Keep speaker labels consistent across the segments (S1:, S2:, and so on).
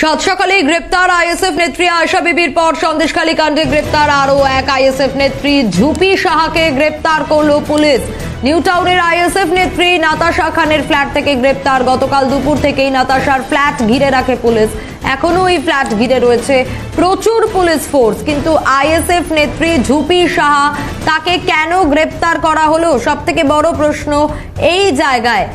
S1: সাত সকালে গ্রেপ্তার আইএসএফ নেত্রী আয়শা বিবির পর সন্দেশখালী কাণ্ডে গ্রেপ্তার আরও এক আইএসএফ নেত্রী। ঝুপি সাহাকে গ্রেপ্তার করল পুলিশ। নিউ টাউনের আইএসএফ নেত্রী নাতাশা খানের ফ্ল্যাট থেকে গ্রেপ্তার। গতকাল দুপুর থেকেই নাতাশার ফ্ল্যাট ঘিরে রাখে পুলিশ। এখনও এই ফ্ল্যাট ঘিরে রয়েছে। প্রচুর পুলিশ ফোর্স, কিন্তু আইএসএফ নেত্রী ঝুপি সাহা তাকে কেন গ্রেপ্তার করা হলো? সব থেকে বড় প্রশ্ন এই জায়গায়।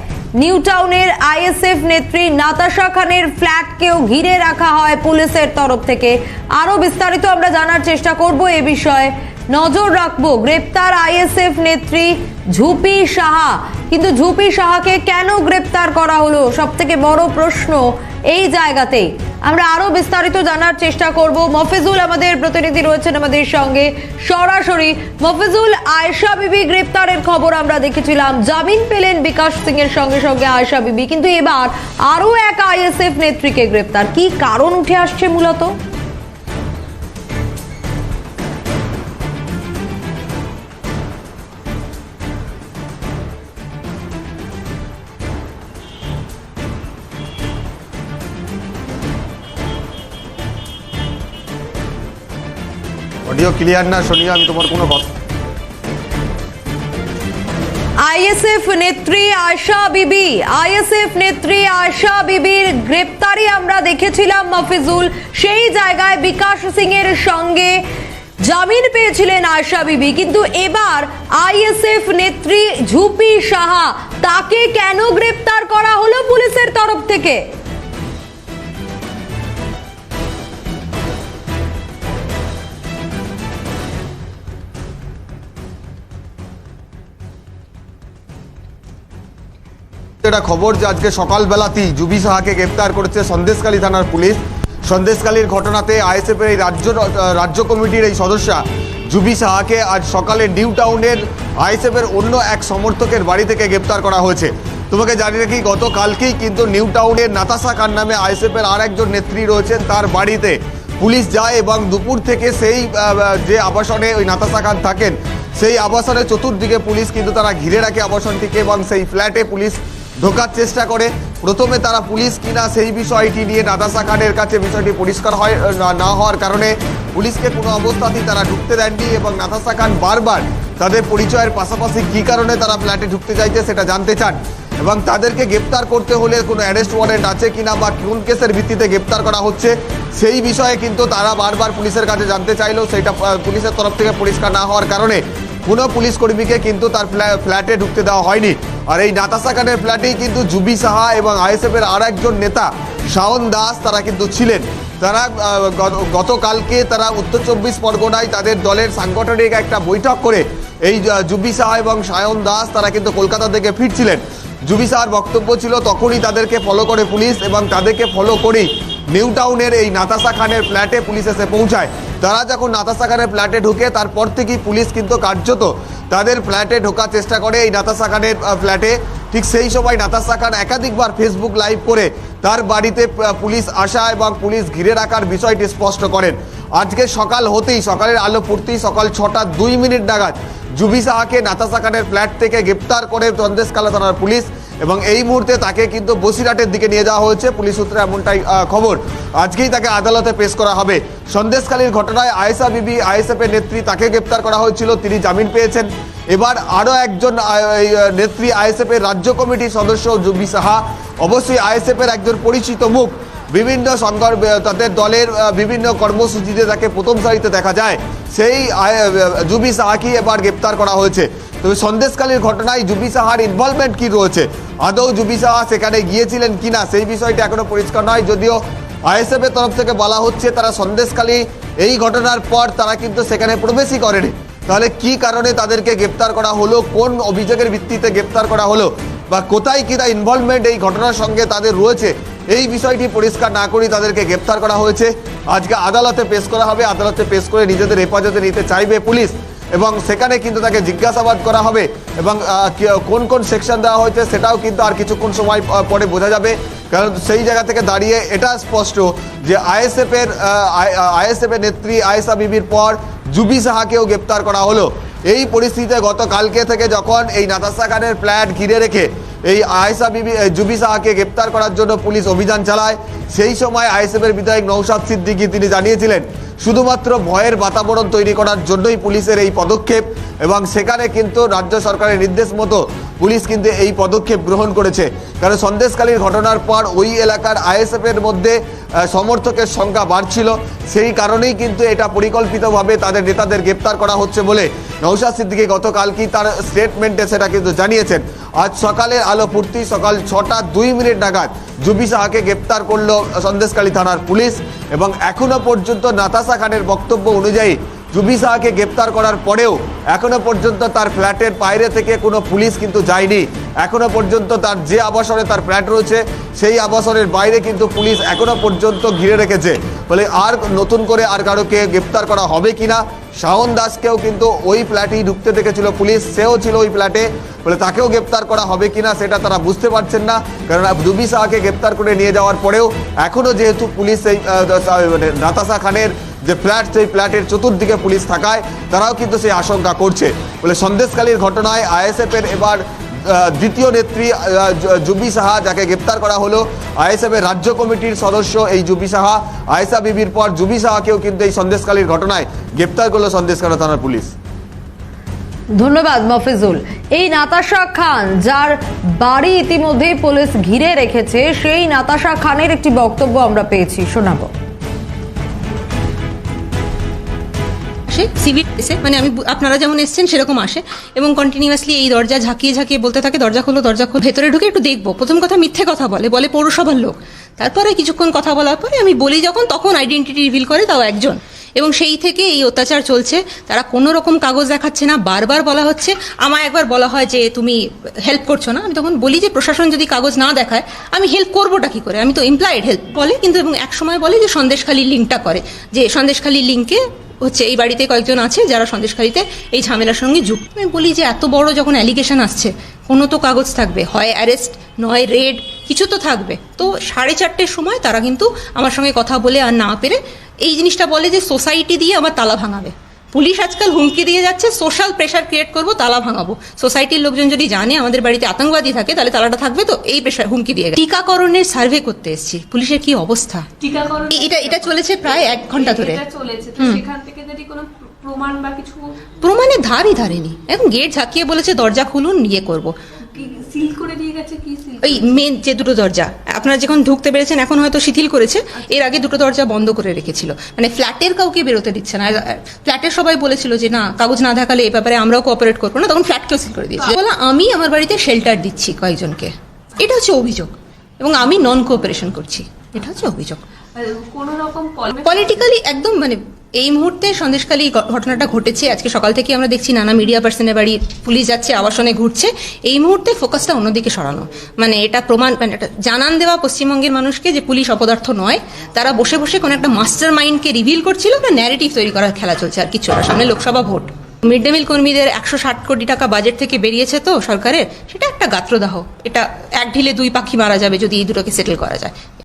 S1: নিউ টাউনের আইএসএফ নেত্রী নাতাশা খানের ফ্ল্যাটকেও ঘিরে রাখা হয় পুলিশের তরফ থেকে। আরও বিস্তারিত আমরা জানার চেষ্টা করব এ বিষয়ে। নজর রাখব, গ্রেপ্তার আইএসএফ নেত্রী ঝুপি সাহা। কিন্তু ঝুপি সাহাকে কেন গ্রেপ্তার করা হলো? সব থেকে বড় প্রশ্ন এই জায়গাতেই। আমরা আরও বিস্তারিত জানার চেষ্টা করব। মফিজুল আমাদের প্রতিনিধি রয়েছেন আমাদের সঙ্গে। সরাসরি মফিজুল, আয়শা বিবি গ্রেপ্তারের খবর আমরা দেখেছিলাম। জামিন পেলেন বিকাশ সিং এর সঙ্গে সঙ্গে আয়শা বিবি। কিন্তু এবার আরও এক আইএসএফ নেত্রীকে গ্রেপ্তার। কি কারণ উঠে আসছে মূলত?
S2: অডিও ক্লিয়ার না শুনিয়ে আমি তোমার কোনো কথা
S1: আইএসএফ নেত্রী আয়শা বিবি, আইএসএফ নেত্রী আয়শা বিবির গ্রেপ্তারি আমরা দেখেছিলাম মফিজুল। সেই জায়গায় বিকাশ সিং এর সঙ্গে জামিন পেয়েছিলেন আশা বিবি। কিন্তু এবার আইএসএফ নেত্রী ঝুপি সাহা, তাকে কেন গ্রেপ্তার করা হলো পুলিশের তরফ থেকে?
S2: এটা খবর যে আজকে সকালবেলাতেই জুবি সাহাকে গ্রেপ্তার করেছে সন্দেশকালী থানার পুলিশ। সন্দেশকালীর ঘটনাতে আইএসএফ এর এই রাজ্য রাজ্য কমিটির এই সদস্যা জুবি সাহাকে আজ সকালে নিউ টাউনের আইএসএফ এর অন্য এক সমর্থকের বাড়ি থেকে গ্রেপ্তার করা হয়েছে। তোমাকে জানি রাখি, গতকালকেই কিন্তু নিউ টাউনের নাতাশা খান নামে আইএসএফ এর আর একজন নেত্রী রয়েছেন তার বাড়িতে। পুলিশ যায় এবং দুপুর থেকে সেই যে আবাসনে ওই নাতাসা খান থাকেন, সেই আবাসনের চতুর্দিকে পুলিশ কিন্তু তারা ঘিরে রাখে আবাসনটিকে এবং সেই ফ্ল্যাটে পুলিশ ঢোকার চেষ্টা করে। প্রথমে তারা পুলিশ কিনা সেই বিষয়টি নিয়ে নাদাসা খানের কাছে বিষয়টি পরিষ্কার হয় না- হওয়ার কারণে পুলিশকে কোনো অবস্থাতেই তারা ঢুকতে দেননি এবং নাদাসা খান বারবার তাদের পরিচয়ের পাশাপাশি কী কারণে তারা ফ্ল্যাটে ঢুকতে চাইছে সেটা জানতে চান এবং তাদেরকে গ্রেপ্তার করতে হলে কোনো অ্যারেস্ট ওয়ারেন্ট আছে কিনা বা কোন কেসের ভিত্তিতে গ্রেপ্তার করা হচ্ছে, সেই বিষয়ে কিন্তু তারা বারবার পুলিশের কাছে জানতে চাইলেও সেটা পুলিশের তরফ থেকে পরিষ্কার না হওয়ার কারণে কোনো পুলিশ কর্মীকে কিন্তু তার ফ্ল্যা- ফ্ল্যাটে ঢুকতে দেওয়া হয়নি। আর এই নাতাসা খানের ফ্ল্যাটেই কিন্তু জুবি সাহা এবং আইএসএফ এর আর একজন নেতা, শাওন দাস, তারা কিন্তু ছিলেন। তারা গত- গতকালকে তারা উত্তর চব্বিশ পরগনায় তাদের দলের সাংগঠনিক একটা বৈঠক করে এই জুবি সাহা এবং সায়ন দাস তারা কিন্তু কলকাতা থেকে ফিরছিলেন। জুবি সাহার বক্তব্য ছিল, তখনই তাদেরকে ফলো করে পুলিশ এবং তাদেরকে ফলো করেই নিউ টাউনের এই নাতাসা খানের ফ্ল্যাটে পুলিশ এসে পৌঁছায়। তারা যখন নাতাসা খানের ফ্ল্যাটে ঢুকে, তারপর থেকেই পুলিশ কিন্তু কার্যত তাদের ফ্ল্যাটে ঢোকার চেষ্টা করে এই নাতাসা খানের ফ্ল্যাটে। ঠিক সেই সময় নাতাসা খান একাধিকবার ফেসবুক লাইভ করে তার বাড়িতে পুলিশ আসা এবং পুলিশ ঘিরে রাখার বিষয়টি স্পষ্ট করেন। আজকে সকাল হতেই, সকালের আলো পড়তেই সকাল ছটা দুই মিনিট নাগাদ জুবি সাহাকে নাতাসা খানের ফ্ল্যাট থেকে গ্রেপ্তার করে চন্দেশকালা থানার পুলিশ এবং এই মুহূর্তে তাকে কিন্তু বসিরহাটের দিকে নিয়ে যাওয়া হয়েছে। পুলিশ সূত্রে এমনটাই খবর। আজকেই তাকে আদালতে পেশ করা হবে। সন্দেশকালীর ঘটনায় আয়েসা বিবি আইএসএফ এর নেত্রী তাকে গ্রেপ্তার করা হয়েছিল। তিনি জামিন পেয়েছেন। এবার আরও একজন নেত্রী আইএসএফ এর রাজ্য কমিটির সদস্য জুবি সাহা। অবশ্যই আইএসএফ এর একজন পরিচিত মুখ। বিভিন্ন সংগঠন তাদের দলের বিভিন্ন কর্মসূচিতে তাকে প্রথম সারিতে দেখা যায়। সেই জুবি সাহাকে এবার গ্রেপ্তার করা হয়েছে। তবে সন্দেশকালীর ঘটনায় জুবি সাহার ইনভলভমেন্ট কি রয়েছে? আদৌ জুবি সাহা সেখানে গিয়েছিলেন কিনা? সেই বিষয়টি এখনও পরিষ্কার নয়। যদিও আইএসএফ এর তরফ থেকে বলা হচ্ছে, তারা সন্দেশকালী। এই ঘটনার পর তারা কিন্তু সেখানে প্রবেশই করেনি। তাহলে কি কারণে তাদেরকে গ্রেপ্তার করা হলো? কোন অভিযোগের ভিত্তিতে গ্রেপ্তার করা হলো? বা কোথায় কি তা ইনভলভমেন্ট এই ঘটনার সঙ্গে তাদের রয়েছে? এই বিষয়টি পরিষ্কার না করেই তাদেরকে গ্রেপ্তার করা হয়েছে। আজকে আদালতে পেশ করা হবে। আদালতে পেশ করে নিজেদের হেফাজতে নিতে চাইবে পুলিশ। এবং সেখানে কিন্তু তাকে জিজ্ঞাসাবাদ করা হবে এবং কোন কোন সেকশন দেওয়া হয়েছে সেটাও কিন্তু আর কিছুক্ষণ সময় পরে বোঝা যাবে। কারণ সেই জায়গা থেকে দাঁড়িয়ে এটা স্পষ্ট যে আইএসএফের এর আইএসএফ এর নেত্রী আয়েসা বিবির পর জুবি সাহাকেও গ্রেপ্তার করা হলো। এই পরিস্থিতিতে গতকালকে থেকে যখন এই নাতাসা খানের ফ্ল্যাট ঘিরে রেখে এই আয়েসা বিবি জুবিসাকে গ্রেপ্তার করার জন্য পুলিশ অভিযান চালায়। সেই সময় আইএসএফের বিধায়ক নৌসাদ সিদ্দিকি তিনি জানিয়েছিলেন, শুধুমাত্র ভয়ের বাতাবরণ তৈরি করার জন্যই পুলিশের এই পদক্ষেপ এবং সেখানে কিন্তু রাজ্য সরকারের নির্দেশ মতো পুলিশ কিন্তু এই পদক্ষেপ গ্রহণ করেছে। কারণ সন্দেশকালীর ঘটনার পর ওই এলাকার আইএসএফের মধ্যে সমর্থকের সংখ্যা বাড়ছিল। সেই কারণেই কিন্তু এটা পরিকল্পিতভাবে তাদের নেতাদের গ্রেপ্তার করা হচ্ছে বলে নৌশাদ সিদ্দিকী গতকালই তার স্টেটমেন্টে সেটা কিন্তু জানিয়েছেন। আজ সকালের আলো পূর্তি সকাল ছটা দুই মিনিট নাগাদ জুবি সাহাকে গ্রেপ্তার করল সন্দেশকালী থানার পুলিশ এবং এখনও পর্যন্ত নাতাশা খানের বক্তব্য অনুযায়ী জুবি সাহাকে গ্রেপ্তার করার পরেও এখনও পর্যন্ত তার ফ্ল্যাটের বাইরে থেকে কোনো পুলিশ কিন্তু যায়নি। এখনও পর্যন্ত তার যে আবাসনে তার ফ্ল্যাট রয়েছে, সেই আবাসনের বাইরে কিন্তু পুলিশ এখনও পর্যন্ত ঘিরে রেখেছে। ফলে আর নতুন করে আর কারোকে গ্রেপ্তার করা হবে কি না শাওন দাসকেও কিন্তু ওই ফ্ল্যাটেই ঢুকতে দেখেছিল পুলিশ, সেও ছিল ওই ফ্ল্যাটে। বলে তাকেও গ্রেপ্তার করা হবে কিনা সেটা তারা বুঝতে পারছেন না কারণ দুবি শাহকে গ্রেপ্তার করে নিয়ে যাওয়ার পরেও এখনও যেহেতু পুলিশ এই মানে নাতাশা খানের যে ফ্ল্যাট, সেই ফ্ল্যাটের চতুর্দিকে পুলিশ থাকায় তারাও কিন্তু সেই আশঙ্কা করছে। বলে সন্দেশকালীর ঘটনায় আইএসএফের এবার দ্বিতীয় নেত্রী জুবি সাহা যাকে গ্রেপ্তার করা হলো, আইএসএফের রাজ্য কমিটির সদস্য এই জুবি সাহা, আয়েশা বিবির পর জুবি সাহাকেও কিন্তু এই সন্দেশকালীর ঘটনায় গ্রেপ্তার করল সন্দেশকালী থানার পুলিশ।
S1: ধন্যবাদ মফিজুল। এই নাতাশা খান, যার বাড়ি ইতিমধ্যে পুলিশ ঘিরে রেখেছে, সেই নাতাশা খানের একটি বক্তব্য আমরা পেয়েছি। শোনাবো।
S3: আসে সিভিল এসে মানে আমি আপনারা যেমন এসছেন, সেরকম আসে। এবং কন্টিনিউয়াসলি এই দরজা ঝাঁকিয়ে ঝাঁকিয়ে বলতে থাকে, দরজা খোলো দরজা খোলো, ভেতরে ঢুকে একটু দেখব। প্রথম কথা মিথ্যে কথা বলে বলে পৌরসভার লোক। তারপরে কিছুক্ষণ কথা বলার পরে আমি বলি যখন, তখন আইডেন্টিটি রিভিল করে তাও একজন। এবং সেই থেকে এই অত্যাচার চলছে। তারা কোনো রকম কাগজ দেখাচ্ছে না, বারবার বলা হচ্ছে, আমায় একবার বলা হয় যে তুমি হেল্প করছ না। আমি তখন বলি যে, প্রশাসন যদি কাগজ না দেখায়, আমি হেল্প করবোটা কি করে? আমি তো এমপ্লয়েড হেল্প বলে, কিন্তু এবং এক সময় বলে যে সন্দেশখালী লিঙ্কটা করে। যে সন্দেশখালী লিঙ্কে হচ্ছে এই বাড়িতে কয়েকজন আছে যারা সন্দেশখালীতে এই ঝামেলার সঙ্গে যুক্ত। আমি বলি যে এত বড় যখন অ্যালিগেশন আসছে কোনো তো কাগজ থাকবে হয় অ্যারেস্ট নয় রেড কিছু তো থাকবে। তো সাড়ে চারটের সময় তারা কিন্তু আমার সঙ্গে কথা বলে আর না পেরে এই জিনিসটা বলে যে সোসাইটি দিয়ে আমার তালা ভাঙাবে। পুলিশ আজকাল হুমকি দিয়ে যাচ্ছে সোশ্যাল প্রেশার ক্রিয়েট করব তালা ভাঙাবো। সোসাইটির লোকজন যদি জানে আমাদের বাড়িতে আতঙ্কবাদী থাকে তাহলে তালাটা থাকবে তো এই প্রেশার হুমকি দিয়ে টিকাকরণের সার্ভে করতে এসেছি। পুলিশের কি অবস্থা?
S4: টিকাকরণ
S3: এটা এটা চলেছে প্রায় এক ঘণ্টা ধরে।
S4: চলেছে সেখান থেকে যদি কোনো প্রমাণ বা কিছু?
S3: প্রমাণের ধারই ধারেনি। এখন গেট ঝাঁকিয়ে বলেছে দরজা খুলুন ইয়ে করব।
S4: সিল করে দিয়ে গেছে? কি সিল
S3: ওই মেন যে দুটো দরজা আপনারা যখন ঢুকতে পেরেছেন এখন হয়তো শিথিল করেছে। এর আগে দুটো দরজা বন্ধ করে রেখেছিল। মানে ফ্ল্যাটের কাউকে বেরোতে দিচ্ছে না। ফ্ল্যাটের সবাই বলেছিল যে না কাগজ না দেখালে এ ব্যাপারে আমরাও কোঅপারেট করব না। তখন ফ্ল্যাটকেও সিল করে দিয়েছে। বলা আমি আমার বাড়িতে শেল্টার দিচ্ছি কয়েকজনকে। এটা হচ্ছে অভিযোগ। এবং আমি নন কোঅপারেশন করছি। এটা হচ্ছে অভিযোগ।
S4: কোন রকম
S3: পলিটিক্যালি একদম মানে এই মুহূর্তে সন্দেশখালী ঘ- ঘটনাটা ঘটেছে। আজকে সকাল থেকে আমরা দেখছি নানা মিডিয়া পার্সনের বাড়ি পুলিশ যাচ্ছে, আবাসনে ঘুরছে। এই মুহূর্তে ফোকাসটা অন্যদিকে সরানো। মানে এটা প্রমাণ মানে এটা জানান দেওয়া পশ্চিমবঙ্গের মানুষকে যে পুলিশ অপদার্থ নয়। তারা বসে বসে কোনো একটা মাস্টার মাইন্ডকে রিভিল করছিল, একটা ন্যারেটিভ তৈরি করার খেলা চলছে আর কিছু না। সামনে লোকসভা ভোট। মিড ডে মিল কর্মীদের একশো ষাট কোটি টাকা বাজেট থেকে বেরিয়েছে তো সরকারের। সেটা একটা গাত্রদাহ। এটা এক ঢিলে দুই পাখি মারা যাবে যদি এই দুটোকে সেটেল করা যায়।